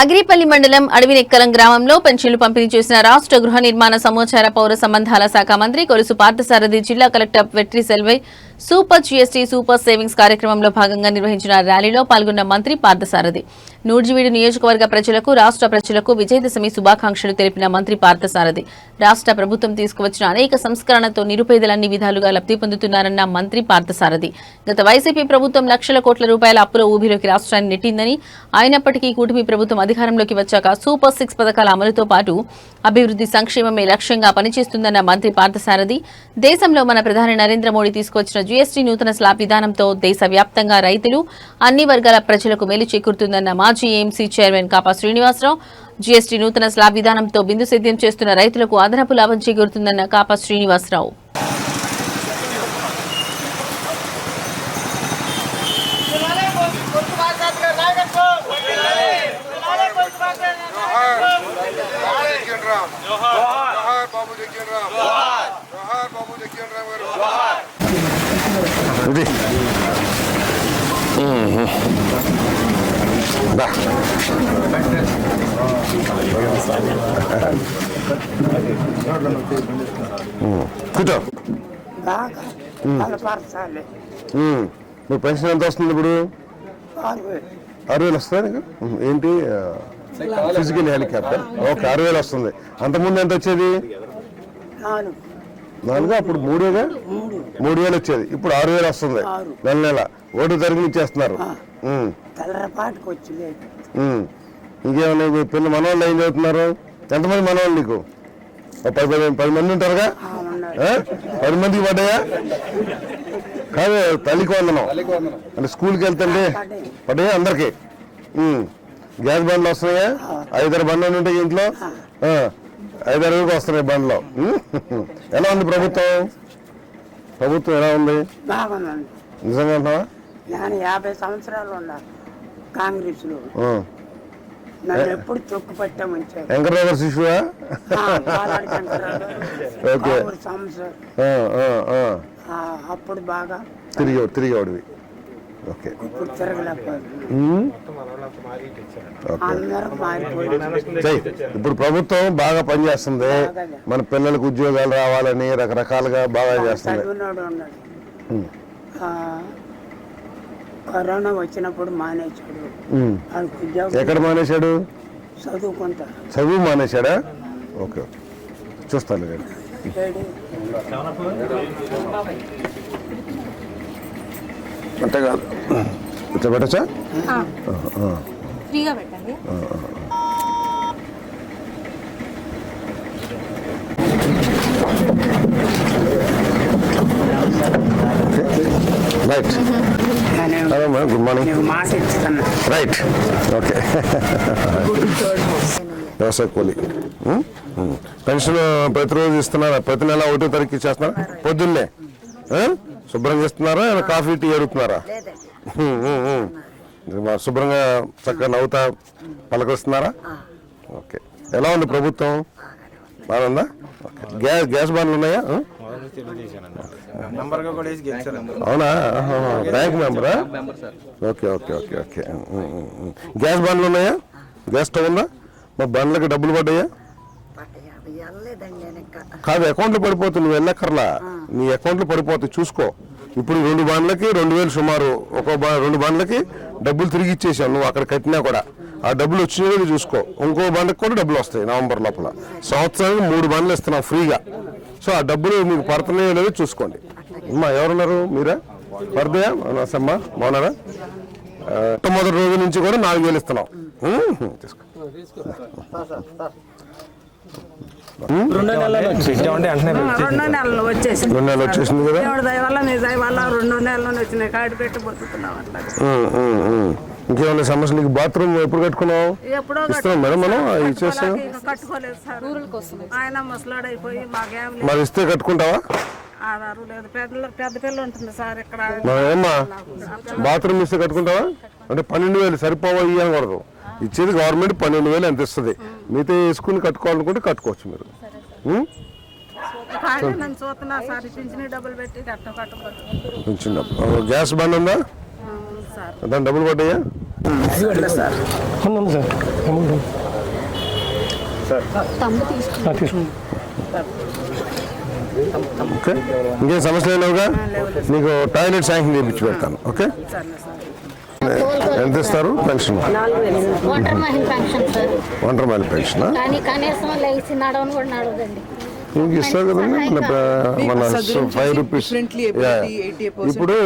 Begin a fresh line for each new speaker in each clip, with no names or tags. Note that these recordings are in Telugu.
అగ్రిపల్లి మండలం అడవినెక్కలం గ్రామంలో పెన్షన్లు పంపిణీ చేసిన రాష్ట్ర గృహ నిర్మాణ సమాచార పౌర సంబంధాల శాఖ మంత్రి కొలుసు పార్థసారథి జిల్లా collector Vetri Selvi super GST super savings కార్యక్రమంలో భాగంగా నిర్వహించిన ర్యాలీలో పాల్గొన్న మంత్రి పార్థసారథి. నూర్జివీడు నియోజకవర్గ ప్రజలకు రాష్ట్ర ప్రజలకు విజయదశమి శుభాకాంక్షలు తెలిపిన మంత్రి పార్థసారథి. రాష్ట్ర ప్రభుత్వం తీసుకువచ్చిన అనేక సంస్కరణతో నిరుపేదలు అన్ని విధాలుగా లబ్ధి పొందుతున్నారన్న మంత్రి పార్థసారథి. గత వైసీపీ ప్రభుత్వం లక్షల కోట్ల రూపాయల అప్పుల ఊబిలోకి రాష్ట్రాన్ని నెట్టిందని అయినప్పటికీ కూటమి ప్రభుత్వం అధికారంలోకి వచ్చాక సూపర్ సిక్స్ పథకాల అమలుతో పాటు అభివృద్ధి సంక్షేమమే లక్ష్యంగా పనిచేస్తుందన్న మంత్రి పార్థసారథి. దేశంలో మన ప్రధాని నరేంద్ర మోడీ తీసుకొచ్చిన జీఎస్టీ నూతన స్లాబ్ విధానంతో దేశవ్యాప్తంగా రైతులు అన్ని వర్గాల ప్రజలకు మేలు చేకూరుతుందన్న మాజీ AMC chairman Kapa Srinivasarao GST నూతన స్లాబ్ విధానంతో బిందు సేద్యం చేస్తున్న రైతులకు అదనపు లాభం చేకూరుతుందన్న కాపా శ్రీనివాసరావు.
జగ్జన్ రామ్ జోహార్. బాబు
కూర్చో. నువ్వు పెన్షన్ ఎంత వస్తుంది ఇప్పుడు?
ఆరు వేలు.
వస్తుంది. ఏంటి? ఫిజికల్ హెలికాప్టర్ ఓకే ఆరు వేలు వస్తుంది. అంతకుముందు ఎంత వచ్చేది?
నాలుగు
అప్పుడు మూడేగా?
మూడు
మూడు వేలు వచ్చేది. ఇప్పుడు ఆరు వేలు వస్తుంది. నెల నెల. ఓటు తరగతి ఇచ్చేస్తున్నారు.
వచ్చి
ఉమ్. ఇంకేమన్నా పిల్ల మనవాళ్ళు ఏం చదువుతున్నారు ఎంతమంది మనవాళ్ళు నీకు? పది పది పది మంది ఉంటారుగా? పది మందికి పడ్డాయా? కాదు తల్లికి వందనం. అంటే స్కూల్కి వెళ్తుంటే
పడ్డాయి.
అందరికి. గ్యాస్ బండ్లు వస్తున్నాయా? ఐదారు బండ్లు ఉంటాయి ఇంట్లో? ఆ. ఐదారుగురికి వస్తున్నాయి బండ్లు. ఎలా ఉంది ప్రభుత్వం? ప్రభుత్వం ఎలా ఉంది? నిజంగా అంటావా
నేను యాభై సంవత్సరాలు ఉన్నా
కాంగ్రెస్లో.
నన్ను ఎప్పుడు తొక్కు పట్టామంచారు
వెంకటరావు శిశువా ఓకే.
అప్పుడు బాగా
తిరిగి తిరిగేవాడివి. ఓకే
ఇప్పుడు
చెయ్. ఇప్పుడు ప్రభుత్వం బాగా పనిచేస్తుంది. మన పిల్లలకు ఉద్యోగాలు రావాలని రకరకాలుగా బాగా చేస్తుంది.
ఆ, కరోనా వచ్చినప్పుడు మానేశాడు. ఉద్యోగం
ఎక్కడ మానేశాడు?
చదువుకుంటా.
చదువు మానేశాడా? ఓకే ఓకే చూస్తాను అంతే కాదు ఇట్లా పెట్టచ్చా?
ఫ్రీగా పెట్టండి.
రైట్
నేను
అదమ్మా గుడ్ మార్నింగ్ రైట్ ఓకే వ్యవసాయ కూలి. ఉమ్? ఉమ్. పెన్షన్ ప్రతిరోజు ఇస్తున్నారా? ప్రతి నెల ఒకటో తారీఖు ఇచ్చేస్తున్నారా? పొద్దున్నే. ఇస్తున్నారా ఏమైనా కాఫీ టీ. మరి శుభ్రంగా చక్కగా నవ్వుతా పలకరిస్తున్నారా? ఓకే. ఎలా ఉంది ప్రభుత్వం? బాగుందా? ఓకే. గ్యాస్ గ్యాస్ బండ్లు ఉన్నాయా? అవునా. Bank మెంబరా? Okay okay okay okay. Gas బండ్లు ఉన్నాయా? గ్యాస్ స్టవ్ ఉందా? మా బండ్లకి డబ్బులు పడ్డాయా? కాదు అకౌంట్లో పడిపోతుంది నువ్వు వెళ్ళక్కర్లా నీ అకౌంట్లో పడిపోతుంది చూసుకో. ఇప్పుడు రెండు బండ్లకి రెండు వేలు సుమారు ఒక బా- రెండు బండ్లకి డబ్బులు తిరిగి ఇచ్చేసావు నువ్వు అక్కడ కట్టినా కూడా. ఆ డబ్బులు వచ్చినవి చూసుకో. ఇంకో బండ్కి కూడా డబ్బులు వస్తాయి నవంబర్ లోపల. సంవత్సరానికి మూడు బండ్లు ఇస్తున్నాం ఫ్రీగా. సో ఆ డబ్బులు మీకు పడుతున్నాయో లేదో చూసుకోండి. అమ్మా ఎవరున్నారు మీరా? పడతాయా అమ్మా బాగున్నారా? ఆ, మొట్టమొదటి రోజు నుంచి కూడా నాలుగు వేలు ఇస్తున్నాం. ఉమ్, తీసుకో.
రెండో నెలలో
రెండో నెలలు వచ్చేసింది.
రెండు నెలలు వచ్చేసింది. కదా?
దేవుడి దయ వల్ల నీ దయ వల్ల రెండో నెలలు వచ్చినాయి. కాడి పెట్టి బతుకుతున్నాం అట్లా.
ఉమ్, ఉమ్. ఇంకేమైనా సమస్య నీకు బాత్రూమ్ ఎప్పుడు కట్టుకున్నావు?
ఎప్పుడో
ఇస్తాం మేడం మనం? ఇచ్చేస్తాం
ఆయన ముసలాడైపోయి మాకేం
మరి ఇస్తే కట్టుకుంటావా?
ఆధారు లేదు. పెద్ద పెద్ద పిల్ల ఉంటుంది సార్ ఇక్కడ.
బాత్రూమ్ ఇస్తే కట్టుకుంటావా? అంటే పన్నెండు వేలు సరిపోవా ఇవ్వకూడదు ఇచ్చేది గవర్నమెంట్ పన్నెండు వేలు ఎంత ఇస్తుంది? మిగతా వేసుకుని కట్టుకోవాలనుకుంటే కట్టుకోవచ్చు మీరు. డబ్బు. గ్యాస్ బండ్ ఉందా?
సార్
దాని డబ్బులు పడ్డాయా? ఓకే. ఇంకేం సమస్య లేవుగా? నీకు టాయిలెట్ శాంక్షన్ చేయించి పెడతాను. ఓకే? ఎంత ఇస్తారు పెన్షన్ ఒంటరి పెన్షన్ ఇంక ఇస్తారు కదండి? మన ఫైవ్ రూపీస్. ఇప్పుడు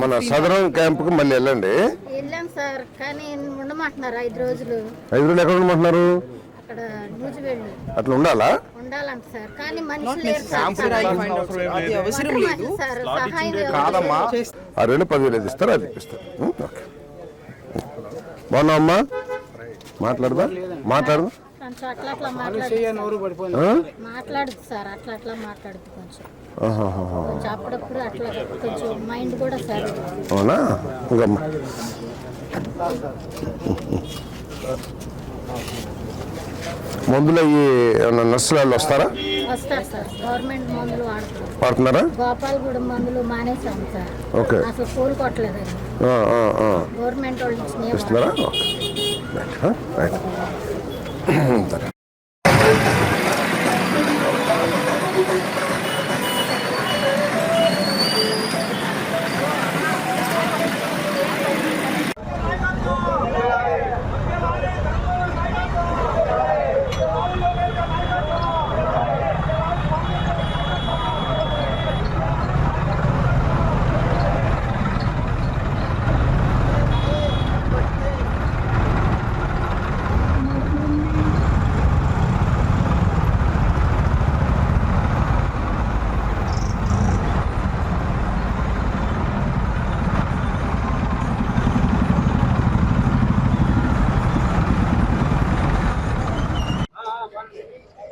మన సదరం క్యాంప్కి మళ్ళీ వెళ్ళండి.
ఐదు రోజులు.
ఐదు రోజులు ఎక్కడ ఉండమంటున్నారు? అట్లా ఉండాలా? ఆరు వేలు పదివేలు ఇస్తారు అది ఇస్తారు. ఓకే. బాగున్నావు అమ్మా? మాట్లాడదా? మాట్లాడదా? అవునా? ఇంకమ్మా. మందులు అయ్యి ఏమన్నా నర్సులు వస్తారా?
వస్తారు సార్ గవర్నమెంట్ మందులు వాడుతున్నారు?
పడుతున్నారా
గోపాలగూడెం మందులు మానేసాం సార్.
ఓకే.
అసలు
ఆ, ఆ.
గవర్నమెంట్
ఇస్తున్నారా? రైట్,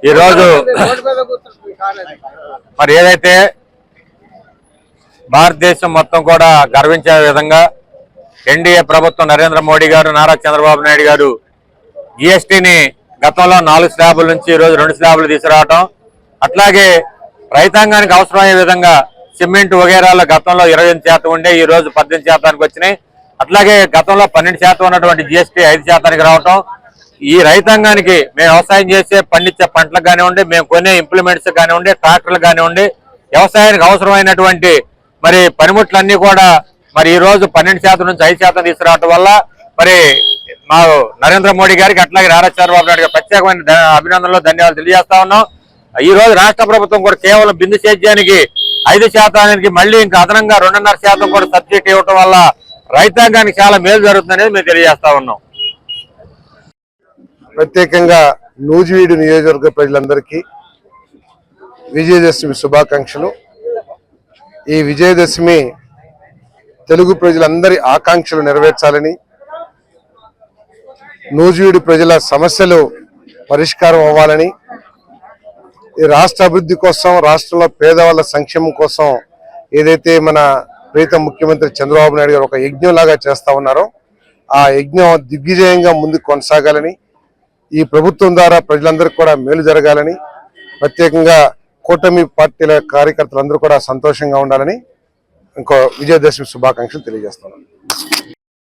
ఈరోజు మరి ఏదైతే భారతదేశం మొత్తం కూడా గర్వించే విధంగా ఎన్డీఏ ప్రభుత్వం నరేంద్ర మోడీ గారు నారా చంద్రబాబు నాయుడు గారు జిఎస్టీని గతంలో నాలుగు స్లాబుల నుంచి ఈరోజు రెండు స్లాబులు తీసుకురావటం అట్లాగే రైతాంగానికి అవసరమయ్యే విధంగా సిమెంట్ వగేరాలు గతంలో ఇరవై ఎనిమిది శాతం ఉండే ఈ రోజు పద్దెనిమిది శాతానికి వచ్చినాయి. అట్లాగే గతంలో పన్నెండు శాతం ఉన్నటువంటి జిఎస్టీ ఐదు శాతానికి రావటం ఈ రైతాంగానికి మేము వ్యవసాయం చేసే పండించే పంటలకు కానివ్వండి మేము కొనే ఇంప్లిమెంట్స్ కానివ్వండి ట్రాక్టర్లు కానివ్వండి వ్యవసాయానికి అవసరమైనటువంటి మరి పనిముట్లన్నీ కూడా మరి ఈ రోజు పన్నెండు శాతం నుంచి ఐదు శాతం తీసుకురావటం వల్ల మరి మా నరేంద్ర మోడీ గారికి అట్లాగే నారా చంద్రబాబు నాయుడు గారికి ప్రత్యేకమైన అభినందనలు ధన్యవాదాలు తెలియజేస్తా ఉన్నాం. ఈ రోజు రాష్ట్ర ప్రభుత్వం కూడా కేవలం బిందు సేద్యానికి ఐదు శాతానికి మళ్ళీ ఇంకా అదనంగా రెండున్నర శాతం కూడా సబ్సిడీ ఇవ్వటం వల్ల రైతాంగానికి చాలా మేలు జరుగుతుందనేది మేము తెలియజేస్తా ఉన్నాం.
ప్రత్యేకంగా నూజివీడు నియోజకవర్గ ప్రజలందరికీ విజయదశమి శుభాకాంక్షలు. ఈ విజయదశమి తెలుగు ప్రజలందరి ఆకాంక్షలు నెరవేర్చాలని నూజివీడు ప్రజల సమస్యలు పరిష్కారం అవ్వాలని ఈ రాష్ట్ర అభివృద్ధి కోసం రాష్ట్రంలో పేదవాళ్ళ సంక్షేమం కోసం ఏదైతే మన ప్రీత ముఖ్యమంత్రి చంద్రబాబు నాయుడు గారు ఒక యజ్ఞంలాగా చేస్తూ చేస్తా ఉన్నారో ఆ యజ్ఞం దిగ్విజయంగా ముందుకు కొనసాగాలని ఈ ప్రభుత్వం ద్వారా ప్రజలందరికీ కూడా మేలు జరగాలని ప్రత్యేకంగా కూటమి పార్టీల కార్యకర్తలందరూ కూడా సంతోషంగా ఉండాలని ఇంకో విజయదశమి శుభాకాంక్షలు తెలియజేస్తున్నాను.